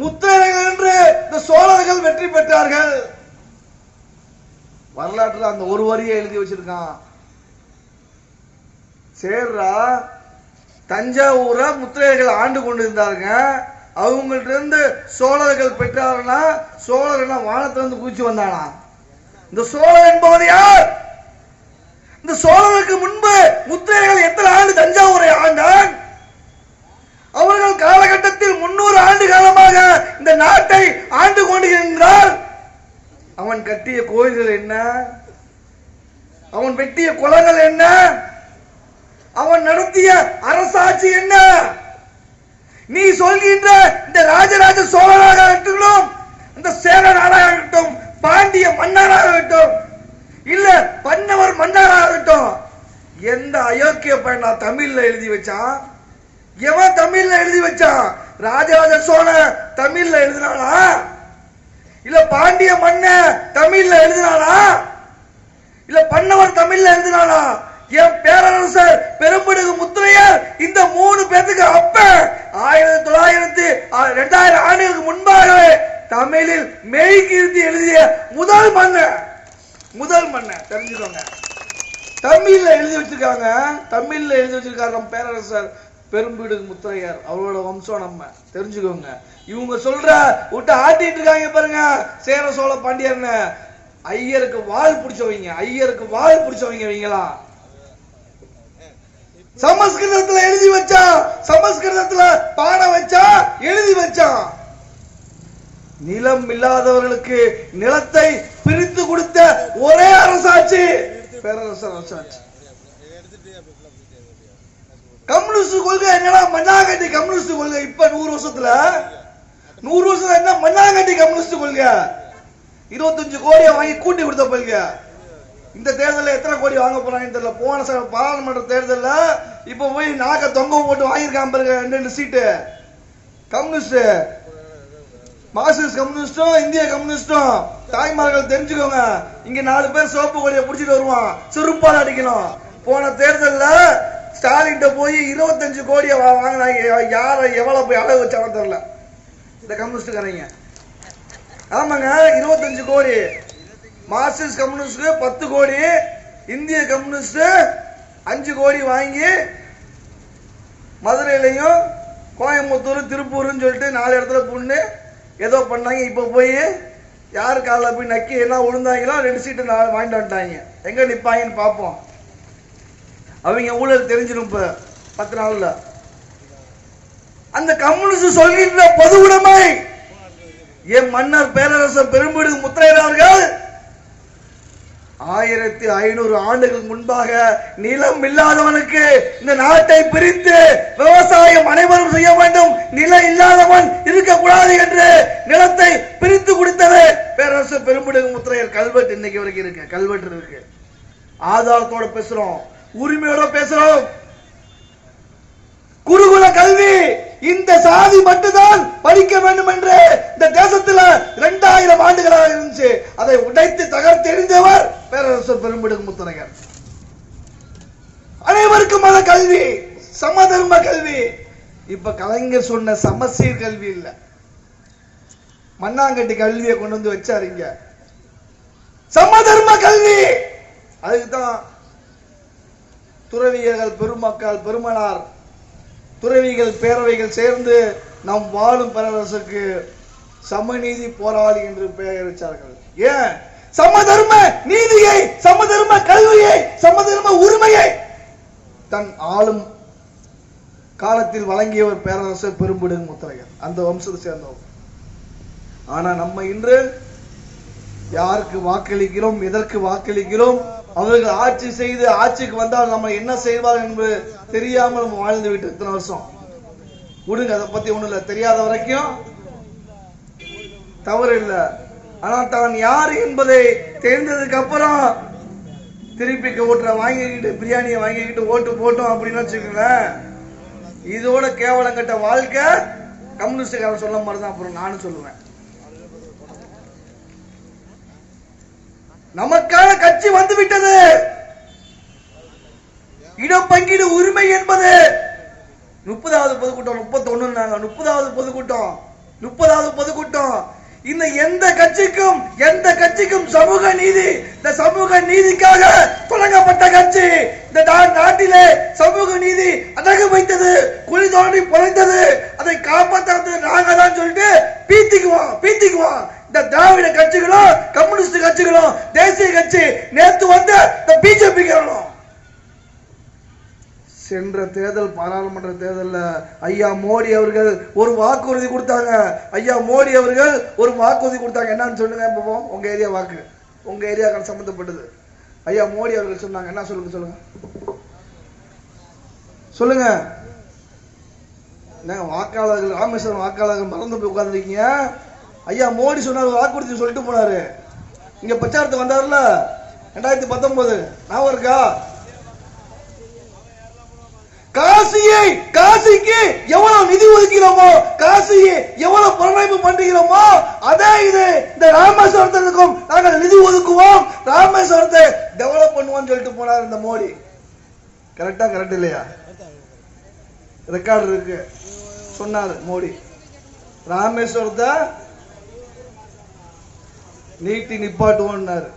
முத்திரைகள் என்று இந்த சோழர்கள் வெற்றி பெற்றார்கள். வரலாற்றுல அந்த ஒரு வரியை எழுதி வச்சிருக்கான். சேர்றா தஞ்சாவூரை முத்திரையர்கள் ஆண்டு கொண்டிருந்தாங்க அவங்கள்ட்ட இருந்து சோழர்கள் பெற்றார்கள்னா சோழர்கள் வானத்திலிருந்து குதிச்சு வந்தானா? இந்த சோழர் என்பவர் யார்? இந்த சோழருக்கு முன்பு முத்திரைகள் எத்தனை ஆண்டு தஞ்சாவூரை ஆண்டான் அவர்கள் காலகட்டத்தில் முன்னூறு ஆண்டு காலமாக இந்த நாட்டை ஆண்டு கொண்டிருந்தால் அவன் கட்டிய கோயில்கள் என்ன? அவன் வெட்டிய குளங்கள் என்ன? அவன் நடத்திய அரசாட்சி என்ன? நீ சொல்கின்ற இந்த ராஜராஜ சோழனாக இருக்கட்டும் இந்த சேர நாடாக இருக்கட்டும் பாண்டிய மன்னராக இருக்கட்டும் இல்ல பன்னவர் மன்னராக இருக்கட்டும் எந்த அயோக்கிய பையனா தமிழ்ல எழுதி வச்சான்? எவன் தமிழ்ல எழுதி வச்சான்? ராஜராஜ சோழன் தமிழ்ல எழுதினானா இல்ல பாண்டிய மன்ன தமிழ்ல எழுதினானா இல்ல பன்னவர் தமிழ்ல எழுதினானா என் பேரரசர் பெரும்படுகு முத்துரையார் இந்த மூணு பேத்துக்கு அப்ப ஆயிரத்தி தொள்ளாயிரத்தி ரெண்டாயிரம் ஆண்டுகளுக்கு முன்பாகவே தமிழில் மெய்கீர்த்தி எழுதிய முதல் மன்னர் முதல் மன்னர் தெரிஞ்சுக்கோங்க. தமிழ்ல எழுதி வச்சிருக்காங்க தமிழ்ல எழுதி வச்சிருக்காரு நம்ம பேரரசர். பெரும்பீடு முத்திரையர். அவரோட வம்சம் நம்ம. தெரிஞ்சுக்கோங்க. இவங்க சொல்ற விட்டு ஆட்டிட்டு இருக்காங்க பாருங்க. சேர சோழ பாண்டியர்னு. ஐயருக்கு வாழ் பிடிச்சவங்க ஐயருக்கு வாழ் பிடிச்சவங்க இவங்களா? சமஸ்கிருதத்துல எழுதி வச்சான் சமஸ்கிருதத்துல பாட வச்சா எழுதி வச்சான் நிலம் இல்லாதவர்களுக்கு நிலத்தை பிரித்து கொடுத்த ஒரே அரசாட்சி. பேரரசர் அரசாட்சி. கம்யூனிஸ்ட் கொள்கை என்னடா மண்ணாங்கட்டி கம்யூனிஸ்ட் கொள்கை? இப்ப நூறு வருஷத்துல நூறு வருஷம் என்ன மண்ணாங்கட்டி கம்யூனிஸ்ட் கொள்கை? இருபத்தஞ்சு கோடியை வாங்கி கூட்டி கொடுத்த கொள்கை. இந்த தேர்தலில் எத்தனை கோடி வாங்க போறாங்கன்னு தெரியல. போன ச- பாராளுமன்ற தேர்தலில் இப்போ போய் நாக்க தொங்க போட்டு வாங்கியிருக்கான் பாருங்க ரெண்டு ரெண்டு சீட்டு. கம்யூனிஸ்ட் மார்க்சிஸ்ட் கம்யூனிஸ்டும் இந்திய கம்யூனிஸ்டும் தாய்மார்கள் தெரிஞ்சுக்கோங்க. இங்க நாலு பேர் சோப்பு கொடியை பிடிச்சிட்டு வருவான். செருப்பால் அடிக்கணும். போன தேர்தலில் ஸ்டாலின் போய் இருபத்தஞ்சு கோடியை வாங்கினாங்க யாரை எவ்வளோ போய் அளவு வச்சாலும் தெரில இந்த கம்யூனிஸ்டுக்காரங்க. ஆமாங்க இருபத்தஞ்சு கோடி. மார்க்சிஸ்ட் கம்யூனிஸ்ட்டு பத்து கோடி. இந்திய கம்யூனிஸ்ட்டு அஞ்சு கோடி வாங்கி மதுரையிலையும் கோயம்புத்தூர் திருப்பூர்னு சொல்லிட்டு நாலு இடத்துல புண்ணு ஏதோ பண்ணாங்க. இப்போ போய் யார் காலில் போய் நக்கி என்ன விழுந்தாங்களோ ரெண்டு சீட்டு வாங்கிட்டு வந்துட்டாங்க. எங்கே நிற்பாங்கன்னு பார்ப்போம். அவங்க ஊழல் தெரிஞ்சிடும் இப்ப பத்து நாள்ல. அந்த கம்யூனிஸ்ட் சொல்கின்ற பொது உடைமை. என் மன்னர் பேரரசர் பெரும்பிடு முத்திரையர் அவர்கள் ஆயிரத்தி ஐநூறு ஆண்டுகள் முன்பாக நிலம் இல்லாதவனுக்கு இந்த நாட்டை பிரித்து விவசாயம் அனைவரும் செய்ய வேண்டும். நிலம் இல்லாதவன் இருக்கக்கூடாது என்று நிலத்தை பிரித்து கொடுத்தது பேரரசு பெரும்பிடுகு முத்திரையர் கல்வெட்டு இன்னைக்கு வரைக்கும் இருக்கு கல்வெட்டு இருக்கு. ஆதாரத்தோட பேசுறோம். உரிமையோட பேசுறோம். குருகுல கல்வி இந்த சாதி மட்டும்தான் படிக்க வேண்டும் என்று இந்த தேசத்துல இரண்டாயிரம் ஆண்டுகளாக இருந்துச்சு. அதை உடைத்து தகர்த்தெறிந்தவர் பேரரசர் பெரும்பிடுகு முத்தரையர் அனைவருக்கும் மத கல்வி சமதர்ம கல்வி. இப்ப கலைஞர் சொன்ன சமசீர் கல்வி இல்ல. மண்ணாங்கட்டி கல்வியை கொண்டு வந்து வச்சாரு இங்க. சமதர்ம கல்வி. அதுக்கு தான் துறவியர்கள் பெருமக்கள் பெருமனார் துறவிகள் பேரவைகள் சேர்ந்து நம் வாழும் பேரரசுக்கு சமநீதி போராளி என்று பெயர் வச்சார்கள் ஏன்? சமதர்ம நீதியை சமதர்ம கல்வியை சமதர்ம உரிமையை தன் ஆளும் காலத்தில் வழங்கியவர் பேரரசர் பெரும்பிடுகு முத்தரையர். அந்த வம்சத்தை சேர்ந்தவர். ஆனா நம்ம இன்று யாருக்கு வாக்களிக்கிறோம் எதற்கு வாக்களிக்கிறோம்? அவர்கள் ஆட்சி செய்து ஆட்சிக்கு வந்தால் நம்ம என்ன செய்வார் என்பது தெரியாமல் நம்ம வாழ்ந்து விட்டு இத்தனை வருஷம்? விடுங்க அதை பத்தி ஒண்ணும் இல்லை. தெரியாத வரைக்கும் தவறு இல்லை. ஆனா தான் யார் என்பதை தெரிந்ததுக்கு அப்புறம் திருப்பி ஓட்டுற வாங்கிக்கிட்டு பிரியாணியை வாங்கிக்கிட்டு ஓட்டு போட்டோம் அப்படின்னு வச்சுக்கோங்களேன். இதோட கேவலம் கட்ட வாழ்க்கை கம்யூனிஸ்டுக்காரன் சொல்ல மாதிரி தான் அப்புறம் நானும் சொல்லுவேன். நமக்கான கட்சி வந்து விட்டது இடம் பங்கீடு உரிமை என்பது. முப்பதாவது பொதுக்கூட்டம் முப்பத்தி ஒண்ணு முப்பதாவது பொதுக்கூட்டம் முப்பதாவது பொதுக்கூட்டம். இந்த எந்த கட்சிக்கும் எந்த கட்சிக்கும் சமூக நீதி இந்த சமூக நீதிக்காக தொடங்கப்பட்ட கட்சி. இந்த நா- நாட்டிலே சமூக நீதி அடகு வைத்தது குழி தோண்டி புதைத்தது அதை காப்பாற்றது நாங்க தான் சொல்லிட்டு பீத்திக்குவோம் பீத்திக்குவோம். இந்த திராவிட கட்சிகளும் கம்யூனிஸ்ட் கட்சிகளும் தேசிய கட்சி நேத்து வந்த இந்த பிஜேபி சென்ற தேர்தல் பாராளுமன்ற தேர்தலில் ஐயா மோடி அவர்கள் ஒரு வாக்குறுதி கொடுத்தாங்க. ஐயா மோடி அவர்கள் ஒரு வாக்குறுதி கொடுத்தாங்க. என்னன்னு சொல்லுங்க இப்போ உங்க ஏரியா வாக்கு. உங்க ஏரியாக்கள் சம்மந்தப்பட்டது ஐயா மோடி அவர்கள் சொன்னாங்க. என்ன சொல்லுங்க சொல்லுங்க. சொல்லுங்க. என்ன வாக்காளர்கள் ராமேஸ்வரம் வாக்காளர்கள் மறந்து போய் உட்கார்ந்துருக்கீங்க. ஐயா மோடி சொன்னார் வாக்குறுதி சொல்லிட்டு போனாரு. இங்க பிரச்சாரத்துக்கு வந்தார்ல? ரெண்டாயிரத்தி பத்தொன்பது. ஞாபகம் இருக்கா? காசியை காசிக்கு எவ்வளவு நிதி ஒதுக்கிறோமோ காசியை எவ்வளவு புறநமைப்பு பண்ணுகிறோமோ அதே இது இந்த ராமேஸ்வரத்திற்கும் நாங்கள் நிதி ஒதுக்குவோம். ராமேஸ்வரத்தை டெவலப் பண்ணுவோம்னு சொல்லிட்டு போனார் இந்த மோடி. கரெக்டா கரெக்ட் இல்லையா? ரெக்கார்டு இருக்கு. சொன்னார் மோடி. ராமேஸ்வரத்தை நீட்டி நிப்பாட்டுவோம்னாரு